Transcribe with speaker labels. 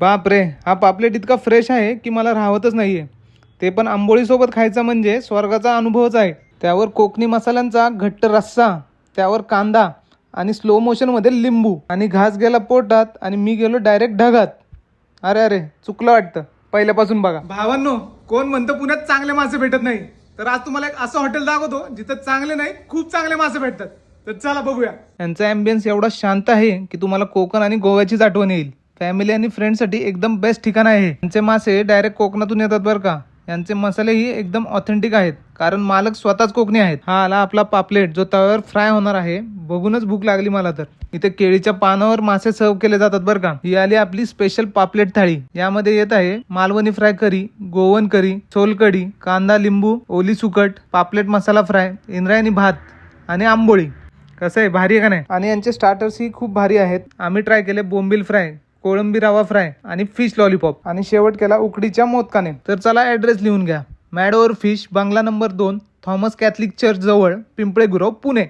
Speaker 1: बाप रे हा पापलेट इतका फ्रेश आहे की मला राहवतच नाहीये. ते पण आंबोळीसोबत खायचं म्हणजे स्वर्गाचा अनुभवच आहे. त्यावर कोकणी मसाल्यांचा घट्ट रस्सा त्यावर कांदा आणि स्लो मोशनमध्ये लिंबू. आणि घास गेला पोटात आणि मी गेलो डायरेक्ट ढगात. अरे अरे चुकलं वाटतं. पहिल्यापासून बघा. भावांनो कोण म्हणतं पुण्यात चांगले मासे भेटत नाही? तर आज तुम्हाला एक असं हॉटेल दाखवतो जिथं चांगले नाही खूप चांगले मासे भेटतात. तर चला बघूया. यांचा अँबियन्स एवढा शांत आहे की तुम्हाला कोकण आणि गोव्याचीच आठवण येईल. फॅमिली आणि फ्रेंडसाठी एकदम बेस्ट ठिकाण आहे यांचे मासे डायरेक्ट कोकणातून येतात बरं का. यांचे मसालेही एकदम ऑथेंटिक आहेत. कारण मालक स्वतःच कोकणी आहेत. हा आला आपला पापलेट जो तव्यावर फ्राय होणार आहे. बघूनच भूक लागली मला तर. इथे केळीच्या पानावर मासे सर्व केले जातात बरं का. ही आली आपली स्पेशल पापलेट थाळी. यामध्ये येत आहे Malvani fry curry Goan curry solkadhi कांदा लिंबू ओली सुकट पापलेट मसाला फ्राय इंद्रायणी भात आणि आंबोळी. कसं आहे? भारी आहे का नाही? आणि यांचे स्टार्टर्स ही खूप भारी आहेत. आम्ही ट्राय केले बोंबील फ्राय. कोळंबी रवा फ्राय आणि फिश लॉलीपॉप. आणि शेवट केला उकडीच्या मोदकाने. तर चला ऍड्रेस लिहून घ्या. मॅडोवर फिश बंगला नंबर दोन थॉमस कॅथलिक चर्च जवळ पिंपळे गुरव पुणे.